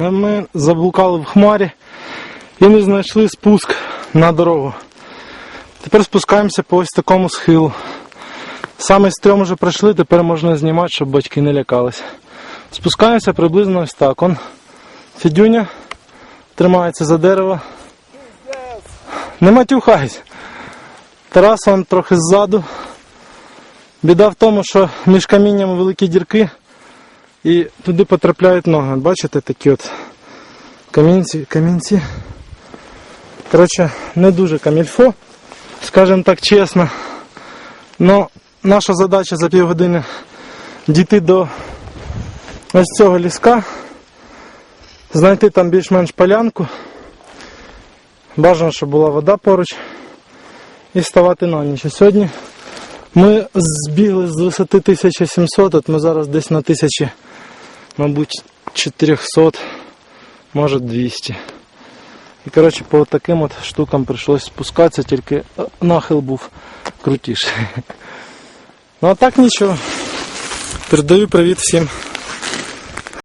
Ми, заблукали в хмарі і не знайшли спуск на дорогу. Тепер спускаємося по ось такому схилу. Саме стрьом вже пройшли, тепер можна знімати, щоб батьки не лякались. Спускаємося приблизно ось так. Он Фідюня тримається за дерево. Не матюхайся. Тарас он трохи ззаду. Біда в тому, що між каміннями великі дірки і туди потрапляють ноги. Бачите такі от камінці, камінці. Коротше, не дуже камільфо, скажімо так чесно. Но наша задача за півгодини дійти до ось цього ліска, знайти там більш-менш полянку. Бажано, щоб була вода поруч і ставати на ніч. Сьогодні ми збігли з висоти 1700, от ми зараз десь на 1000, мабуть, 400, може 200. І коротше по таким от штукам прийшлось спускатися, тільки е, нахил був крутіший. Ну а так нічого. Передаю привіт всім